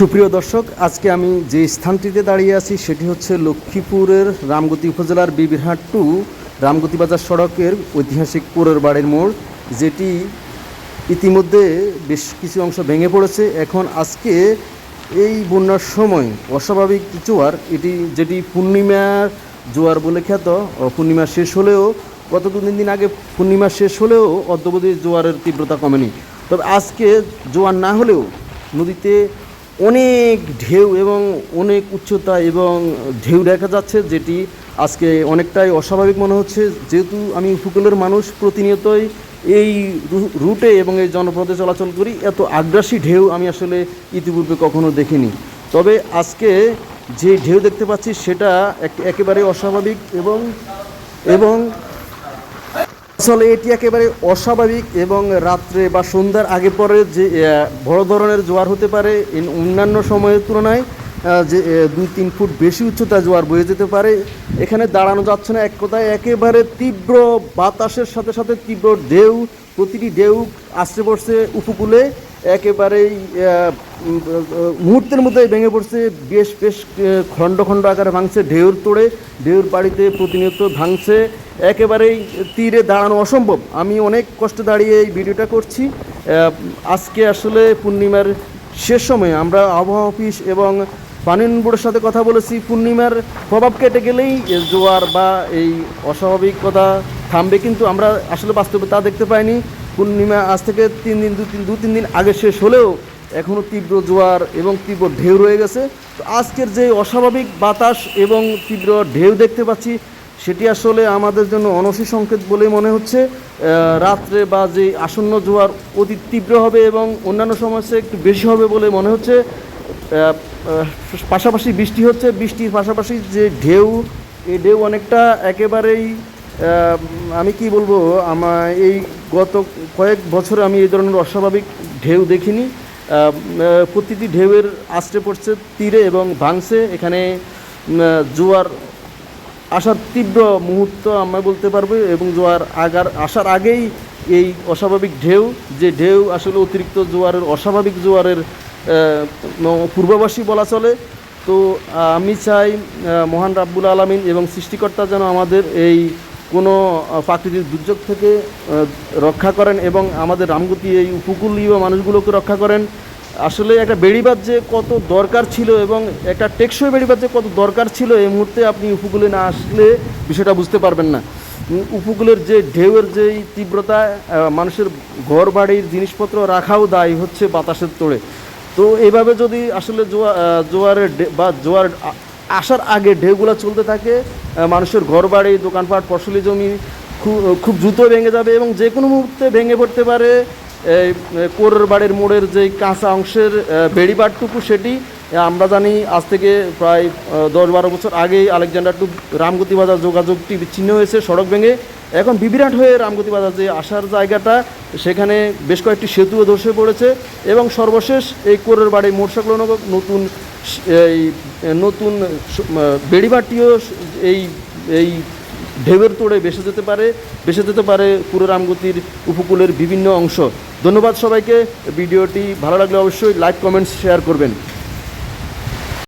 সুপ্রিয় দর্শক, আজকে আমি যে স্থানটিতে দাঁড়িয়ে আছি সেটি হচ্ছে লক্ষ্মীপুরের রামগতি উপজেলার বিবিরহাট টু রামগতি বাজার সড়কের ঐতিহাসিক পুরের বাড়ির মোড়, যেটি ইতিমধ্যে বেশ কিছু অংশ ভেঙে পড়েছে। এখন আজকে এই বন্যার সময় অস্বাভাবিক জোয়ার, এটি যেটি পূর্ণিমার জোয়ার বলে খ্যাত পূর্ণিমা শেষ হলেও, গত দু তিন দিন আগে পূর্ণিমা শেষ হলেও অদ্যবধি জোয়ারের তীব্রতা কমেনি। তবে আজকে জোয়ার না হলেও নদীতে অনেক ঢেউ এবং অনেক উচ্চতা এবং ঢেউ দেখা যাচ্ছে, যেটি আজকে অনেকটাই অস্বাভাবিক মনে হচ্ছে। যেহেতু আমি উপকূলের মানুষ, প্রতিনিয়তই এই রুটে এবং এই জনপথে চলাচল করি, এত আগ্রাসী ঢেউ আমি আসলে ইতিপূর্বে কখনো দেখিনি। তবে আজকে যে ঢেউ দেখতে পাচ্ছি, সেটা এক- একেবারে অস্বাভাবিক এবং এবং আসলে এটি একেবারে অস্বাভাবিক এবং রাত্রে বা সন্ধ্যার আগে পরে যে বড় ধরনের জোয়ার হতে পারে অন্যান্য সময়ের তুলনায় যে দুই তিন ফুট বেশি উচ্চতা জোয়ার বয়ে যেতে পারে। এখানে দাঁড়ানো যাচ্ছে না এক কথায়, একেবারে তীব্র বাতাসের সাথে সাথে তীব্র ঢেউ, প্রতিটি ঢেউ আসতে পড়ছে উপকূলে, একেবারেই মুহূর্তের মধ্যে ভেঙে পড়ছে, বেশ বেশ খণ্ড খণ্ড আকারে ভাঙছে ঢেউর তোড়ে। ঢেউর বাড়িতে প্রতিনিয়ত ভাঙছে। একেবারেই তীরে দাঁড়ানো অসম্ভব। আমি অনেক কষ্ট দাঁড়িয়ে এই ভিডিওটা করছি। আজকে আসলে পূর্ণিমার শেষ সময়ে আমরা আবহাওয়া অফিস এবং পানীয় বোর্ডের সাথে কথা বলেছি। পূর্ণিমার প্রভাব কেটে গেলেই জোয়ার বা এই অস্বাভাবিকতা থামবে কিন্তু আমরা আসলে বাস্তবে তা দেখতে পাইনি। পূর্ণিমা আজ থেকে তিন দিন, দু তিন দু তিন দিন আগে শেষ হলেও এখনও তীব্র জোয়ার এবং তীব্র ঢেউ রয়ে গেছে। তো আজকের যে অস্বাভাবিক বাতাস এবং তীব্র ঢেউ দেখতে পাচ্ছি সেটি আসলে আমাদের জন্য অনসী সংকেত বলেই মনে হচ্ছে। রাত্রে বা যে আসন্ন জোয়ার অতি তীব্র হবে এবং অন্যান্য সমস্যা একটু বেশি হবে বলে মনে হচ্ছে। পাশাপাশি বৃষ্টি হচ্ছে। বৃষ্টির পাশাপাশি যে ঢেউ এই ঢেউ অনেকটা একেবারেই আমি কি বলব, আমার এই গত কয়েক বছরে আমি এই ধরনের অস্বাভাবিক ঢেউ দেখিনি। প্রতিটি ঢেউয়ের আশ্রে পড়ছে তীরে এবং ভাঙছে। এখানে জোয়ার আসার তীব্র মুহূর্ত আমরা বলতে পারব এবং জোয়ার আগার আসার আগেই এই অস্বাভাবিক ঢেউ যে ঢেউ আসলে অতিরিক্ত জোয়ারের অস্বাভাবিক জোয়ারের আহ, পূর্বাভাসী বলা চলে। তো আমি চাই মহান রাব্বুল আলমিন এবং সৃষ্টিকর্তা যেন আমাদের এই কোনো প্রাকৃতিক দুর্যোগ থেকে রক্ষা করেন এবং আমাদের রামগতি এই উপকূলীয় মানুষগুলোকে রক্ষা করেন। আসলে একটা বেড়িবাদ যে কত দরকার ছিল এবং একটা টেকসই বেড়িবাদ যে কত দরকার ছিল, এই মুহূর্তে আপনি উপকূলে না আসলে বিষয়টা বুঝতে পারবেন না। উপকূলের যে ঢেউয়ের যেই তীব্রতা মানুষের ঘর বাড়ির জিনিসপত্র রাখাও দায় হচ্ছে বাতাসের তোড়ে। তো এইভাবে যদি আসলে জোয়া জোয়ারের বা জোয়ার আসার আগে ঢেউগুলো চলতে থাকে মানুষের ঘর বাড়ি দোকানপাট, ফসলি জমি খুব খুব দ্রুত ভেঙে যাবে এবং যে কোনো মুহূর্তে ভেঙে পড়তে পারে। এই কোরের বাড়ির মোড়ের যে কাঁচা অংশের আহ, বেড়িবারটুকু সেটি আমরা জানি আজ থেকে প্রায় দশ বারো বছর আগেই আলেকজান্ডার টু রামগতি বাজার যোগাযোগটি বিচ্ছিন্ন হয়েছে সড়ক ভেঙে। এখন বিবিরাট হয়ে রামগতি বাজার যে আসার জায়গাটা সেখানে বেশ কয়েকটি সেতুও ধসে পড়েছে এবং সর্বশেষ এই কোরের বাড়ি সংলগ্ন নতুন এই নতুন বেড়িবাটিও এই এই ঢেউয়ের তোড়ে বেসে যেতে পারে বেসে যেতে পারে পুরো রামগতির উপকূলের বিভিন্ন অংশ। ধন্যবাদ সবাইকে। ভিডিওটি ভালো লাগলে অবশ্যই লাইক কমেন্টস শেয়ার করবেন।